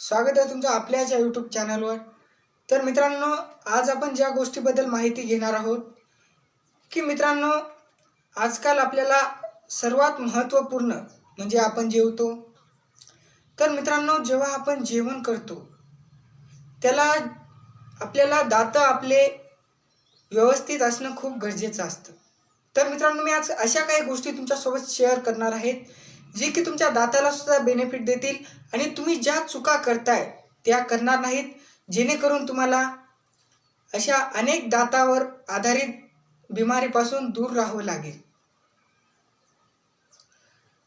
स्वागत आहे तुमचं आपल्याच या यूट्यूब चॅनलवर तर मित्रांनो आज आपण ज्या गोष्टीबद्दल माहिती घेणार आहोत की मित्रांनो आजकाल आपल्याला सर्वात महत्त्वपूर्ण म्हणजे आपण जेवतो. तर मित्रांनो जेव्हा आपण जेवण करतो त्याला आपल्याला दातं आपले व्यवस्थित असणं खूप गरजेचं असतं. तर मित्रांनो मी आज अशा काही गोष्टी तुमच्यासोबत शेअर करणार आहेत जे की तुमच्या दाताला सुद्धा बेनिफिट देतील आणि तुम्ही ज्या चुका करताय त्या करणार नाहीत. जेणेकरून तुम्हाला अशा अनेक दातावर आधारित बिमारीपासून दूर राहावं लागेल.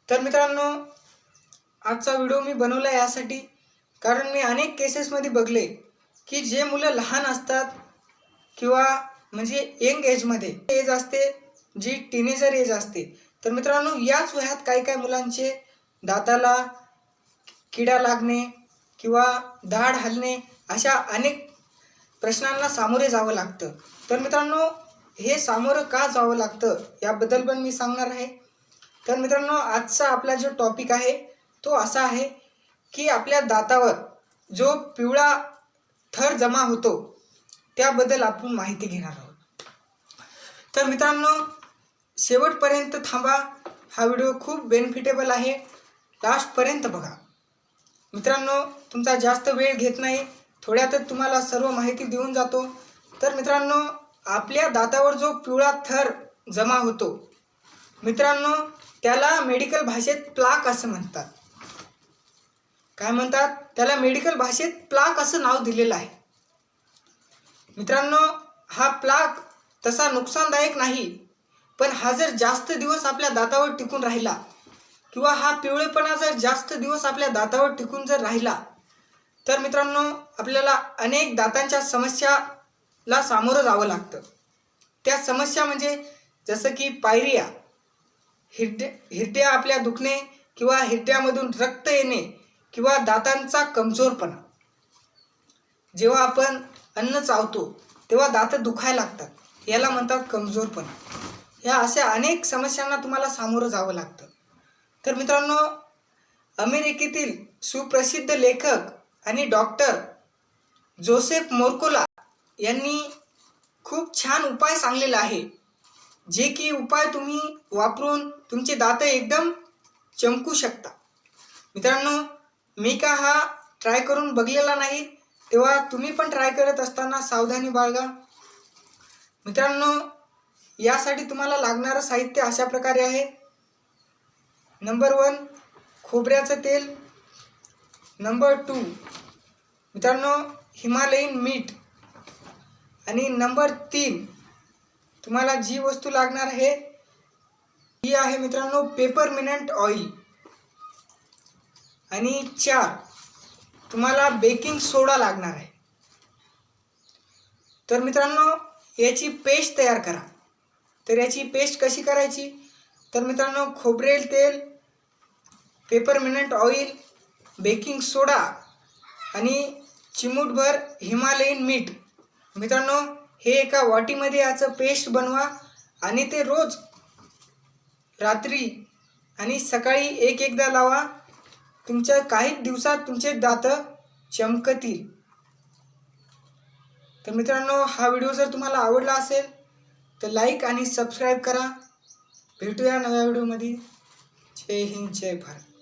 तर मित्रांनो आजचा व्हिडिओ मी बनवला यासाठी कारण मी अनेक केसेसमध्ये बघले की जे मुलं लहान असतात किंवा म्हणजे यंग एजमध्ये एज असते जी टीनेजर एज असते तर मित्रांनो याच वयात काही काही मुलांचे दाताला किडा लागणे किंवा दाढ हलणे अशा अनेक प्रश्नांना सामोरे जावं लागतं. तर मित्रांनो हे सामोरं का जावं लागतं याबद्दल पण मी सांगणार आहे. तर मित्रांनो आजचा आपला जो टॉपिक आहे तो असा आहे की आपल्या दातावर जो पिवळा थर जमा होतो त्याबद्दल आपण माहिती घेणार आहोत. तर मित्रांनो शेवटपर्यंत थांबा. हा व्हिडिओ खूप बेनिफिटेबल आहे. लास्टपर्यंत बघा. मित्रांनो तुमचा जास्त वेळ घेत नाही. थोड्यातच तुम्हाला सर्व माहिती देऊन जातो. तर मित्रांनो आपल्या दातावर जो पिवळा थर जमा होतो मित्रांनो त्याला मेडिकल भाषेत प्लाक असं म्हणतात. काय म्हणतात? त्याला मेडिकल भाषेत प्लाक असं नाव दिलेलं आहे. मित्रांनो हा प्लाक तसा नुकसानदायक नाही. पण हा जर जास्त दिवस आपल्या दातावर टिकून राहिला किंवा हा पिवळेपणा जर जास्त दिवस आपल्या दातावर टिकून जर राहिला तर मित्रांनो आपल्याला अनेक दातांच्या समस्याला सामोरं जावं लागतं. त्या समस्या म्हणजे जसं की पायरिया हिरडे हिरड्या आपल्या दुखणे किंवा हिरड्यामधून रक्त येणे किंवा दातांचा कमजोरपणा. जेव्हा आपण अन्न चावतो तेव्हा दात दुखायला लागतात. याला म्हणतात कमजोरपणा. ह्या अशा अनेक समस्यांना तुम्हाला सामोरं जावं लागतं. तर मित्रांनो अमेरिकेतील सुप्रसिद्ध लेखक आणि डॉक्टर जोसेफ मोर्कोला यांनी खूप छान उपाय सांगलेला आहे जे की उपाय तुम्ही वापरून तुमचे दात एकदम चमकू शकता. मित्रांनो मी का हा ट्राय करून बघलेला नाही तेव्हा तुम्ही पण ट्राय करत असताना सावधानी बाळगा. मित्रांनो यासाठी तुम्हाला लागणारं साहित्य अशा प्रकारे आहे. नंबर वन खोबऱ्याचं तेल. नंबर टू मित्रांनो हिमालयीन मीठ. आणि नंबर तीन तुम्हाला जी वस्तू लागणार आहे ही आहे मित्रांनो पेपर मिनंट ऑइल आणि चार तुम्हाला बेकिंग सोडा लागणार आहे. तर मित्रांनो याची पेस्ट तयार करा. तर याची पेस्ट कशी करायची? तर मित्रांनो खोबरेल तेल peppermint oil baking soda आणि चिमूटभर हिमालयीन मीठ. मित्रांनो हे एका वाटीमध्ये याचं पेस्ट बनवा आणि ते रोज रात्री आणि सकाळी एक एकदा लावा. तुमच्या काही दिवसात तुमचे दात चमकतील. तर मित्रांनो हा व्हिडिओ जर तुम्हाला आवडला असेल तर लाईक आणि सबस्क्राईब करा. भेटूया नव्या व्हिडिओमध्ये जय हिंद जय भारत.